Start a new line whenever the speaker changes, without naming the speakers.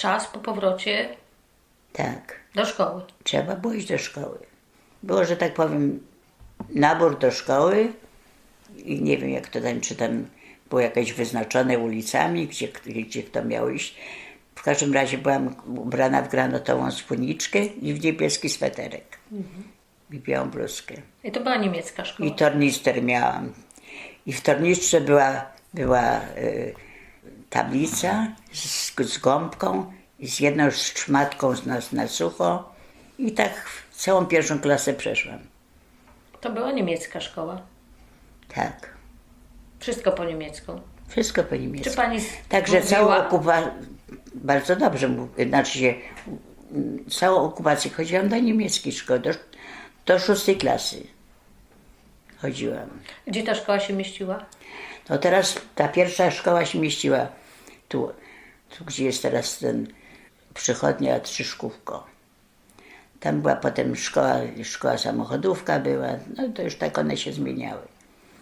czas po powrocie
Tak.
do szkoły.
Trzeba było iść do szkoły. Było, że tak powiem, nabór do szkoły i nie wiem jak to tam, czy tam było jakieś wyznaczone ulicami, gdzie, gdzie kto miał iść. W każdym razie byłam ubrana w granatową spódniczkę i w niebieski sweterek. I białą bluzkę.
I to była niemiecka szkoła.
I tornister miałam. I w tornistrze była, była y, tablica z, z gąbką z jedną szmatką na, na sucho. I tak całą pierwszą klasę przeszłam.
To była niemiecka szkoła.
Tak.
Wszystko po niemiecku.
Wszystko po
Czy
niemiecku.
pani
Także
mówiła?
całą okupację, bardzo dobrze, znaczy się, całą okupację chodziłam do niemieckiej szkoły, do, do szóstej klasy chodziłam.
Gdzie ta szkoła się mieściła?
No teraz ta pierwsza szkoła się mieściła tu, tu gdzie jest teraz ten przychodnia Trzyszkówko. Tam była potem szkoła, szkoła samochodówka była, no to już tak one się zmieniały.